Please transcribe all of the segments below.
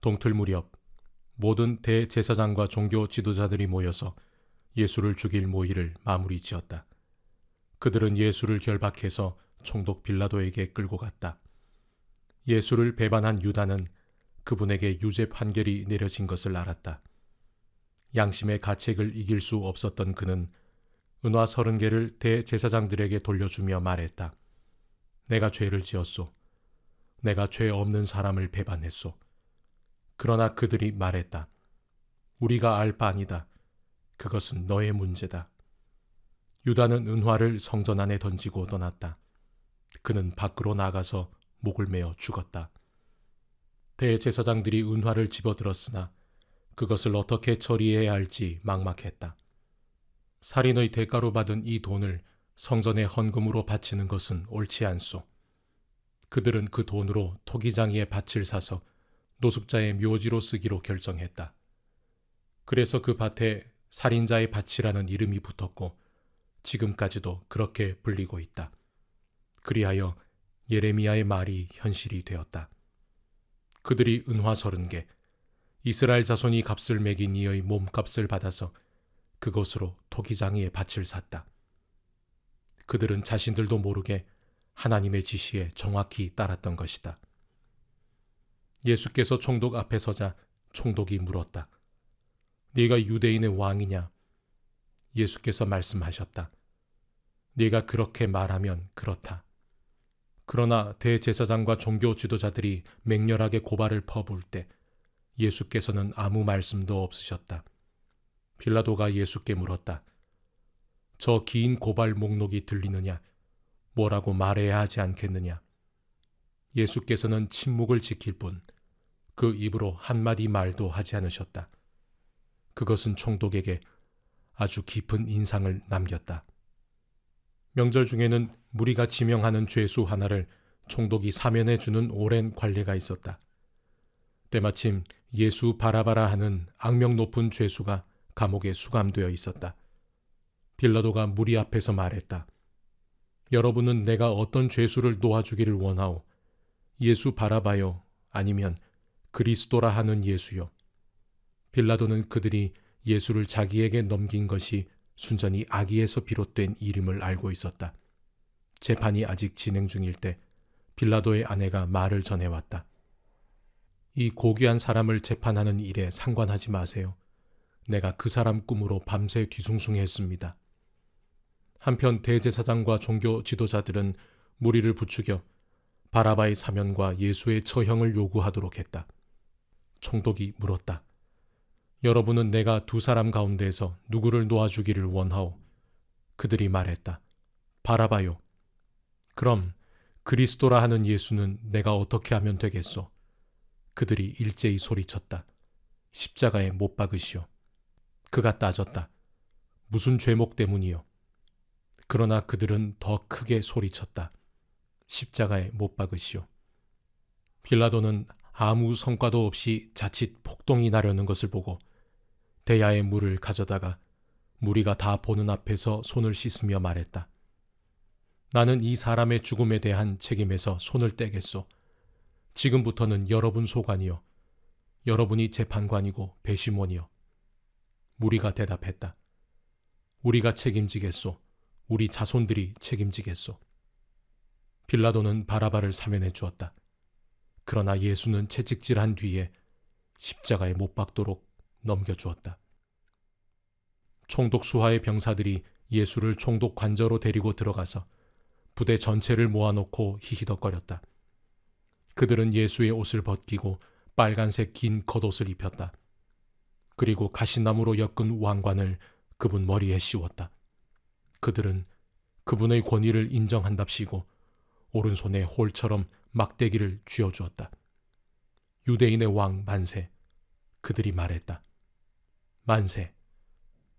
동틀 무렵 모든 대제사장과 종교 지도자들이 모여서 예수를 죽일 모의를 마무리 지었다. 그들은 예수를 결박해서 총독 빌라도에게 끌고 갔다. 예수를 배반한 유다는 그분에게 유죄 판결이 내려진 것을 알았다. 양심의 가책을 이길 수 없었던 그는 은화 서른 개를 대제사장들에게 돌려주며 말했다. 내가 죄를 지었소. 내가 죄 없는 사람을 배반했소. 그러나 그들이 말했다. 우리가 알바 아니다. 그것은 너의 문제다. 유다는 은화를 성전 안에 던지고 떠났다. 그는 밖으로 나가서 목을 메어 죽었다. 대제사장들이 은화를 집어들었으나 그것을 어떻게 처리해야 할지 막막했다. 살인의 대가로 받은 이 돈을 성전의 헌금으로 바치는 것은 옳지 않소. 그들은 그 돈으로 토기장이의 밭을 사서 노숙자의 묘지로 쓰기로 결정했다. 그래서 그 밭에 살인자의 밭이라는 이름이 붙었고 지금까지도 그렇게 불리고 있다. 그리하여 예레미야의 말이 현실이 되었다. 그들이 은화 서른 개, 이스라엘 자손이 값을 매긴 이의 몸값을 받아서 그곳으로 토기장이의 밭을 샀다. 그들은 자신들도 모르게 하나님의 지시에 정확히 따랐던 것이다. 예수께서 총독 앞에 서자 총독이 물었다. 네가 유대인의 왕이냐? 예수께서 말씀하셨다. 네가 그렇게 말하면 그렇다. 그러나 대제사장과 종교 지도자들이 맹렬하게 고발을 퍼부을 때 예수께서는 아무 말씀도 없으셨다. 빌라도가 예수께 물었다. 저 긴 고발 목록이 들리느냐? 뭐라고 말해야 하지 않겠느냐? 예수께서는 침묵을 지킬 뿐 그 입으로 한마디 말도 하지 않으셨다. 그것은 총독에게 아주 깊은 인상을 남겼다. 명절 중에는 무리가 지명하는 죄수 하나를 총독이 사면해 주는 오랜 관례가 있었다. 때마침 예수 바라바라 하는 악명 높은 죄수가 감옥에 수감되어 있었다. 빌라도가 무리 앞에서 말했다. 여러분은 내가 어떤 죄수를 놓아주기를 원하오. 예수 바라바요. 아니면 그리스도라 하는 예수요. 빌라도는 그들이 예수를 자기에게 넘긴 것이 순전히 아기에서 비롯된 이름을 알고 있었다. 재판이 아직 진행 중일 때 빌라도의 아내가 말을 전해왔다. 이 고귀한 사람을 재판하는 일에 상관하지 마세요. 내가 그 사람 꿈으로 밤새 뒤숭숭했습니다. 한편 대제사장과 종교 지도자들은 무리를 부추겨 바라바의 사면과 예수의 처형을 요구하도록 했다. 총독이 물었다. 여러분은 내가 두 사람 가운데에서 누구를 놓아주기를 원하오. 그들이 말했다. 바라바요. 그럼 그리스도라 하는 예수는 내가 어떻게 하면 되겠소? 그들이 일제히 소리쳤다. 십자가에 못 박으시오. 그가 따졌다. 무슨 죄목 때문이요? 그러나 그들은 더 크게 소리쳤다. 십자가에 못 박으시오. 빌라도는 아무 성과도 없이 자칫 폭동이 나려는 것을 보고 대야의 물을 가져다가 무리가 다 보는 앞에서 손을 씻으며 말했다. 나는 이 사람의 죽음에 대한 책임에서 손을 떼겠소. 지금부터는 여러분 소관이요. 여러분이 재판관이고 배심원이요. 무리가 대답했다. 우리가 책임지겠소. 우리 자손들이 책임지겠소. 빌라도는 바라바를 사면해 주었다. 그러나 예수는 채찍질한 뒤에 십자가에 못 박도록 넘겨 주었다. 총독 수하의 병사들이 예수를 총독 관저로 데리고 들어가서 부대 전체를 모아놓고 히히덕거렸다. 그들은 예수의 옷을 벗기고 빨간색 긴 겉옷을 입혔다. 그리고 가시나무로 엮은 왕관을 그분 머리에 씌웠다. 그들은 그분의 권위를 인정한답시고 오른손에 홀처럼 막대기를 쥐어주었다. 유대인의 왕 만세. 그들이 말했다. 만세.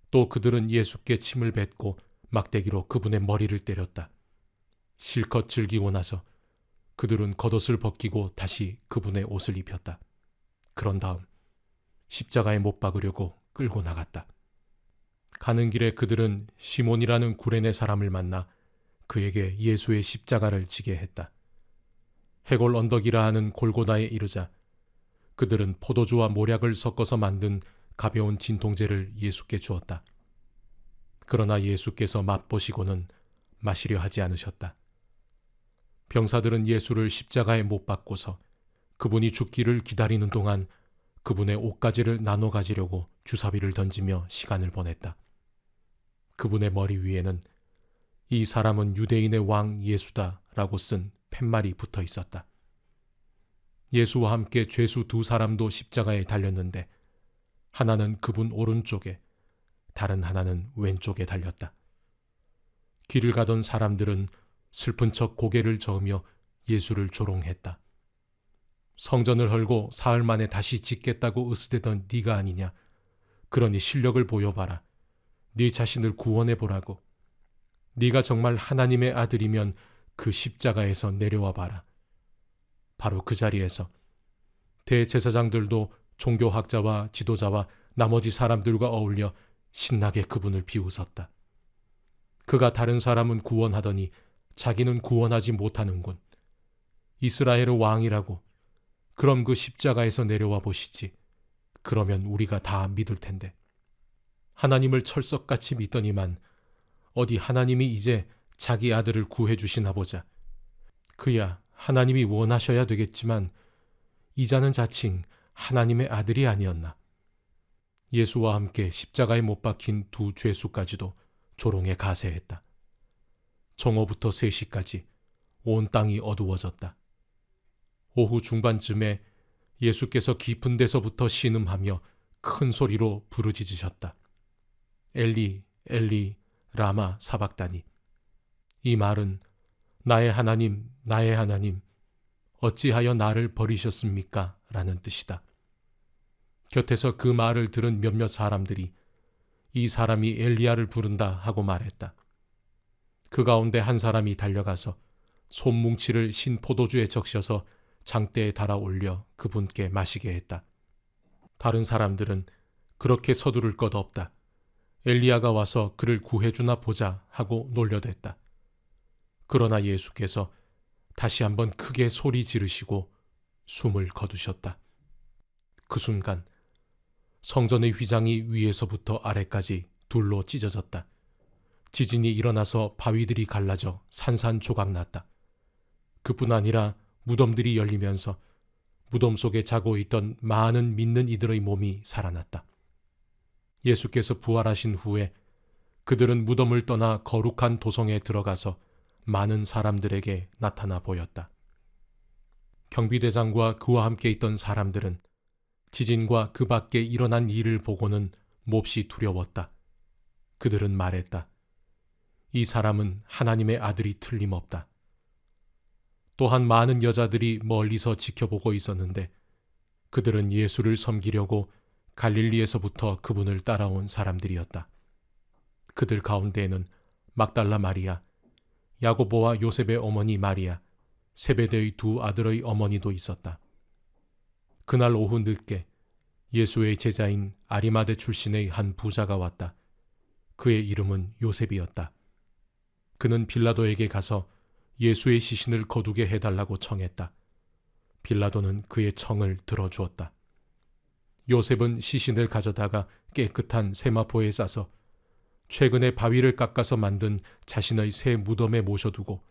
또 그들은 예수께 침을 뱉고 막대기로 그분의 머리를 때렸다. 실컷 즐기고 나서 그들은 겉옷을 벗기고 다시 그분의 옷을 입혔다. 그런 다음 십자가에 못 박으려고 끌고 나갔다. 가는 길에 그들은 시몬이라는 구레네 사람을 만나 그에게 예수의 십자가를 지게 했다. 해골 언덕이라 하는 골고다에 이르자 그들은 포도주와 모략을 섞어서 만든 가벼운 진통제를 예수께 주었다. 그러나 예수께서 맛보시고는 마시려 하지 않으셨다. 병사들은 예수를 십자가에 못 박고서 그분이 죽기를 기다리는 동안 그분의 옷가지를 나눠 가지려고 주사비를 던지며 시간을 보냈다. 그분의 머리 위에는 이 사람은 유대인의 왕 예수다 라고 쓴 팻말이 붙어 있었다. 예수와 함께 죄수 두 사람도 십자가에 달렸는데 하나는 그분 오른쪽에 다른 하나는 왼쪽에 달렸다. 길을 가던 사람들은 슬픈 척 고개를 저으며 예수를 조롱했다. 성전을 헐고 사흘 만에 다시 짓겠다고 으스대던 네가 아니냐. 그러니 실력을 보여봐라. 네 자신을 구원해 보라고. 네가 정말 하나님의 아들이면 그 십자가에서 내려와 봐라. 바로 그 자리에서 대제사장들도 종교학자와 지도자와 나머지 사람들과 어울려 신나게 그분을 비웃었다. 그가 다른 사람은 구원하더니 자기는 구원하지 못하는군. 이스라엘의 왕이라고. 그럼 그 십자가에서 내려와 보시지. 그러면 우리가 다 믿을 텐데. 하나님을 철석같이 믿더니만 어디 하나님이 이제 자기 아들을 구해 주시나 보자. 그야 하나님이 원하셔야 되겠지만 이자는 자칭 하나님의 아들이 아니었나. 예수와 함께 십자가에 못 박힌 두 죄수까지도 조롱에 가세했다. 정오부터 3시까지 온 땅이 어두워졌다. 오후 중반쯤에 예수께서 깊은 데서부터 신음하며 큰 소리로 부르짖으셨다. 엘리, 엘리, 라마 사박다니. 이 말은 나의 하나님, 나의 하나님, 어찌하여 나를 버리셨습니까? 라는 뜻이다. 곁에서 그 말을 들은 몇몇 사람들이 이 사람이 엘리야를 부른다 하고 말했다. 그 가운데 한 사람이 달려가서 손뭉치를 신 포도주에 적셔서 장대에 달아 올려 그분께 마시게 했다. 다른 사람들은 그렇게 서두를 것 없다. 엘리야가 와서 그를 구해주나 보자 하고 놀려댔다. 그러나 예수께서 다시 한번 크게 소리 지르시고 숨을 거두셨다. 그 순간 성전의 휘장이 위에서부터 아래까지 둘로 찢어졌다. 지진이 일어나서 바위들이 갈라져 산산조각 났다. 그뿐 아니라 무덤들이 열리면서 무덤 속에 자고 있던 많은 믿는 이들의 몸이 살아났다. 예수께서 부활하신 후에 그들은 무덤을 떠나 거룩한 도성에 들어가서 많은 사람들에게 나타나 보였다. 경비대장과 그와 함께 있던 사람들은 지진과 그 밖에 일어난 일을 보고는 몹시 두려웠다. 그들은 말했다. 이 사람은 하나님의 아들이 틀림없다. 또한 많은 여자들이 멀리서 지켜보고 있었는데 그들은 예수를 섬기려고 갈릴리에서부터 그분을 따라온 사람들이었다. 그들 가운데에는 막달라 마리아, 야고보와 요셉의 어머니 마리아, 세베대의 두 아들의 어머니도 있었다. 그날 오후 늦게 예수의 제자인 아리마대 출신의 한 부자가 왔다. 그의 이름은 요셉이었다. 그는 빌라도에게 가서 예수의 시신을 거두게 해달라고 청했다. 빌라도는 그의 청을 들어주었다. 요셉은 시신을 가져다가 깨끗한 세마포에 싸서 최근에 바위를 깎아서 만든 자신의 새 무덤에 모셔두고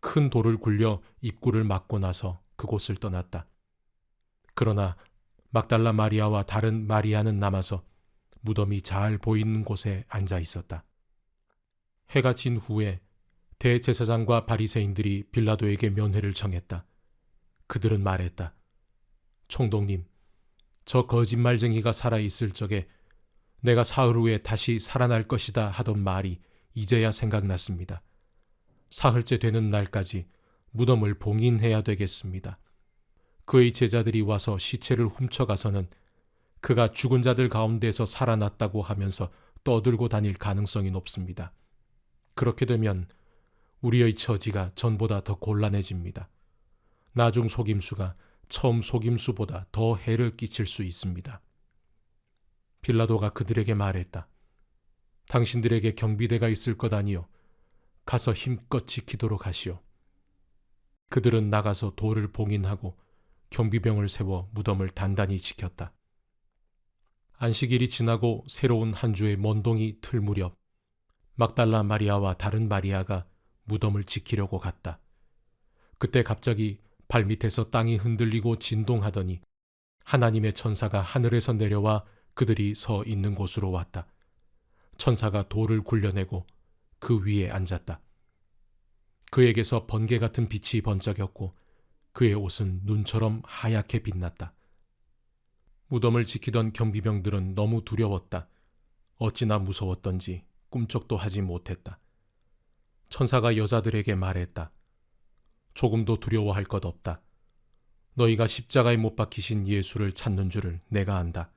큰 돌을 굴려 입구를 막고 나서 그곳을 떠났다. 그러나 막달라 마리아와 다른 마리아는 남아서 무덤이 잘 보이는 곳에 앉아 있었다. 해가 진 후에 대제사장과 바리새인들이 빌라도에게 면회를 청했다. 그들은 말했다. 총독님, 저 거짓말쟁이가 살아 있을 적에 내가 사흘 후에 다시 살아날 것이다 하던 말이 이제야 생각났습니다. 사흘째 되는 날까지 무덤을 봉인해야 되겠습니다. 그의 제자들이 와서 시체를 훔쳐가서는 그가 죽은 자들 가운데서 살아났다고 하면서 떠들고 다닐 가능성이 높습니다. 그렇게 되면 우리의 처지가 전보다 더 곤란해집니다. 나중 속임수가 처음 속임수보다 더 해를 끼칠 수 있습니다. 빌라도가 그들에게 말했다. 당신들에게 경비대가 있을 것 아니요. 가서 힘껏 지키도록 하시오. 그들은 나가서 돌을 봉인하고 경비병을 세워 무덤을 단단히 지켰다. 안식일이 지나고 새로운 한 주의 먼동이 틀 무렵 막달라 마리아와 다른 마리아가 무덤을 지키려고 갔다. 그때 갑자기 발밑에서 땅이 흔들리고 진동하더니 하나님의 천사가 하늘에서 내려와 그들이 서 있는 곳으로 왔다. 천사가 돌을 굴려내고 그 위에 앉았다. 그에게서 번개 같은 빛이 번쩍였고 그의 옷은 눈처럼 하얗게 빛났다. 무덤을 지키던 경비병들은 너무 두려웠다. 어찌나 무서웠던지 꿈쩍도 하지 못했다. 천사가 여자들에게 말했다. 조금도 두려워할 것 없다. 너희가 십자가에 못 박히신 예수를 찾는 줄을 내가 안다.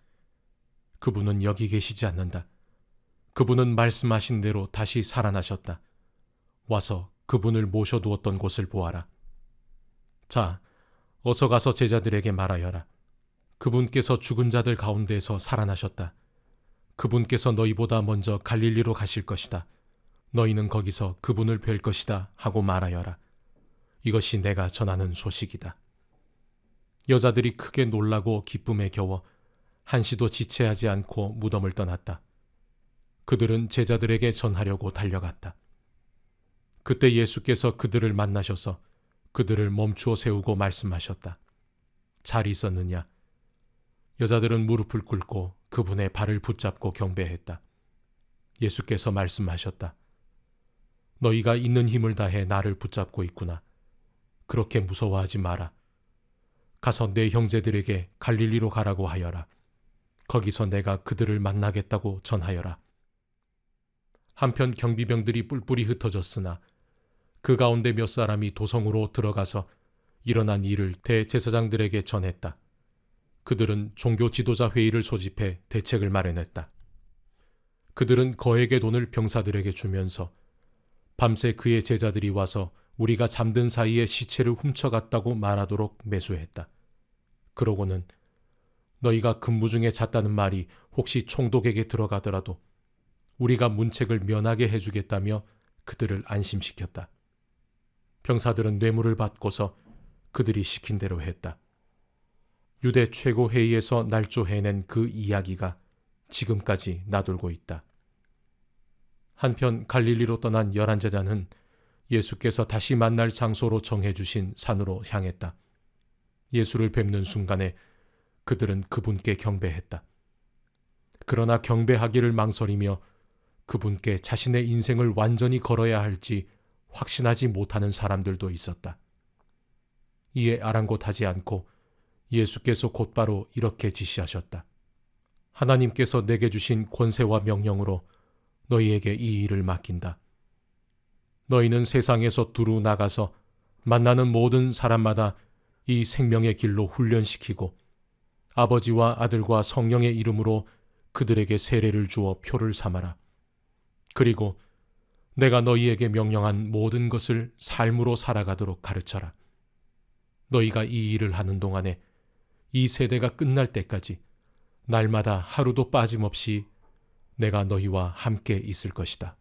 그분은 여기 계시지 않는다. 그분은 말씀하신 대로 다시 살아나셨다. 와서 그분을 모셔두었던 곳을 보아라. 자, 어서 가서 제자들에게 말하여라. 그분께서 죽은 자들 가운데서 살아나셨다. 그분께서 너희보다 먼저 갈릴리로 가실 것이다. 너희는 거기서 그분을 뵐 것이다 하고 말하여라. 이것이 내가 전하는 소식이다. 여자들이 크게 놀라고 기쁨에 겨워 한시도 지체하지 않고 무덤을 떠났다. 그들은 제자들에게 전하려고 달려갔다. 그때 예수께서 그들을 만나셔서 그들을 멈추어 세우고 말씀하셨다. 잘 있었느냐? 여자들은 무릎을 꿇고 그분의 발을 붙잡고 경배했다. 예수께서 말씀하셨다. 너희가 있는 힘을 다해 나를 붙잡고 있구나. 그렇게 무서워하지 마라. 가서 내 형제들에게 갈릴리로 가라고 하여라. 거기서 내가 그들을 만나겠다고 전하여라. 한편 경비병들이 뿔뿔이 흩어졌으나 그 가운데 몇 사람이 도성으로 들어가서 일어난 일을 대제사장들에게 전했다. 그들은 종교 지도자 회의를 소집해 대책을 마련했다. 그들은 거액의 돈을 병사들에게 주면서 밤새 그의 제자들이 와서 우리가 잠든 사이에 시체를 훔쳐갔다고 말하도록 매수했다. 그러고는 너희가 근무 중에 잤다는 말이 혹시 총독에게 들어가더라도 우리가 문책을 면하게 해주겠다며 그들을 안심시켰다. 병사들은 뇌물을 받고서 그들이 시킨 대로 했다. 유대 최고 회의에서 날조해낸 그 이야기가 지금까지 나돌고 있다. 한편 갈릴리로 떠난 열한 제자는 예수께서 다시 만날 장소로 정해 주신 산으로 향했다. 예수를 뵙는 순간에 그들은 그분께 경배했다. 그러나 경배하기를 망설이며 그분께 자신의 인생을 완전히 걸어야 할지 확신하지 못하는 사람들도 있었다. 이에 아랑곳하지 않고 예수께서 곧바로 이렇게 지시하셨다. 하나님께서 내게 주신 권세와 명령으로 너희에게 이 일을 맡긴다. 너희는 세상에서 두루 나가서 만나는 모든 사람마다 이 생명의 길로 훈련시키고 아버지와 아들과 성령의 이름으로 그들에게 세례를 주어 표를 삼아라. 그리고 내가 너희에게 명령한 모든 것을 삶으로 살아가도록 가르쳐라. 너희가 이 일을 하는 동안에 이 세대가 끝날 때까지 날마다 하루도 빠짐없이 내가 너희와 함께 있을 것이다.